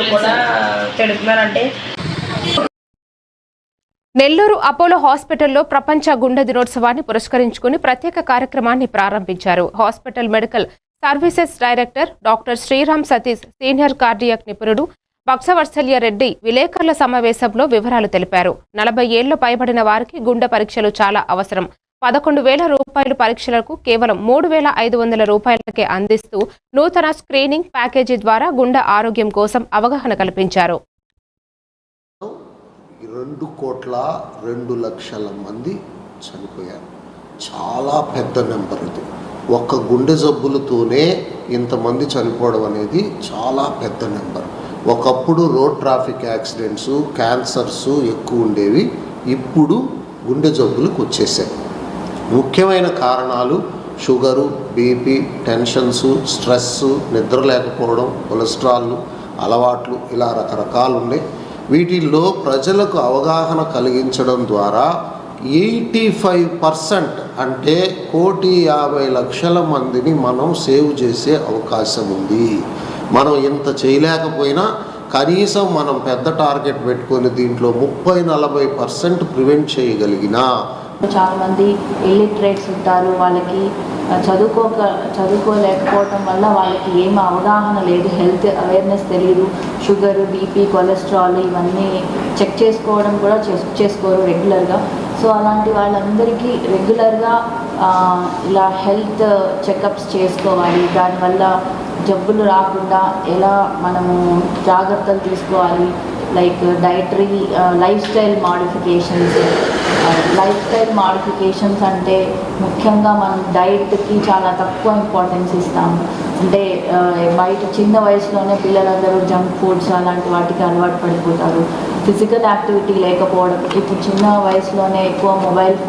వాళ్ళు కూడా పెడుతున్నారంటే నెల్లూరు అపోలో హాస్పిటల్లో ప్రపంచ గుండె దినోత్సవాన్ని పురస్కరించుకుని ప్రత్యేక కార్యక్రమాన్ని ప్రారంభించారు. Hospital medical services director doctor Sriram Satish senior cardiac నిపుణుడు భక్సవత్సల్య రెడ్డి విలేకరుల సమావేశంలో వివరాలు తెలిపారు. నలభై ఏళ్ళు పైబడిన వారికి గుండె పరీక్షలు చాలా అవసరం. పదకొండు వేల రూపాయల పరీక్షలకు కేవలం మూడు వేల ఐదు వందల రూపాయలకే అందిస్తూ నూతన స్క్రీనింగ్ ప్యాకేజీ ద్వారా గుండె ఆరోగ్యం కోసం అవగాహన కల్పించారు. రెండు కోట్ల రెండు లక్షల మంది చనిపోయారు. చాలా పెద్ద నెంబర్ ఇది. ఒక్క గుండె జబ్బులతోనే ఇంతమంది చనిపోవడం అనేది చాలా పెద్ద నెంబర్. ఒకప్పుడు రోడ్ ట్రాఫిక్ యాక్సిడెంట్స్ క్యాన్సర్స్ ఎక్కువ ఉండేవి. ఇప్పుడు గుండె జబ్బులకు వచ్చేసాయి. ముఖ్యమైన కారణాలు షుగరు బీపీ టెన్షన్స్ స్ట్రెస్ నిద్ర లేకపోవడం కొలెస్ట్రాల్ అలవాట్లు ఇలా రకరకాలు ఉన్నాయి వీటిల్లో ప్రజలకు అవగాహన కలిగించడం ద్వారా ఎయిటీ ఫైవ్ పర్సెంట్ అంటే కోటి యాభై లక్షల మందిని మనం సేవ్ చేసే అవకాశం ఉంది మనం ఇంత చేయలేకపోయినా కనీసం మనం పెద్ద టార్గెట్ పెట్టుకొని దీంట్లో ముప్పై నలభై పర్సెంట్ ప్రివెంట్ చేయగలిగినా చాలామంది ఇల్లిటరేట్స్ ఉంటారు వాళ్ళకి చదువుకోక చదువుకోలేకపోవటం వల్ల వాళ్ళకి ఏం అవగాహన లేదు హెల్త్ అవేర్నెస్ తెలియదు షుగర్ బీపీ కొలెస్ట్రాల్ ఇవన్నీ చెక్ చేసుకోవడం కూడా చెక్ చేసుకోరు రెగ్యులర్గా సో అలాంటి వాళ్ళందరికీ రెగ్యులర్గా ఇలా హెల్త్ చెకప్స్ చేసుకోవాలి. దానివల్ల జబ్బులు రాకుండా ఎలా మనము జాగ్రత్తలు తీసుకోవాలి. Like dietary lifestyle modifications lifestyle modifications అంటే ముఖ్యంగా మనం డైట్కి చాలా తక్కువ ఇంపార్టెన్స్ ఇస్తాం అంటే uh, బయట చిన్న వయసులోనే పిల్లలందరూ జంక్ ఫుడ్స్ అలాంటి వాటికి అలవాటు పడిపోతారు. ఫిజికల్ యాక్టివిటీ లేకపోవడం ఇప్పుడు చిన్న వయసులోనే ఎక్కువ మొబైల్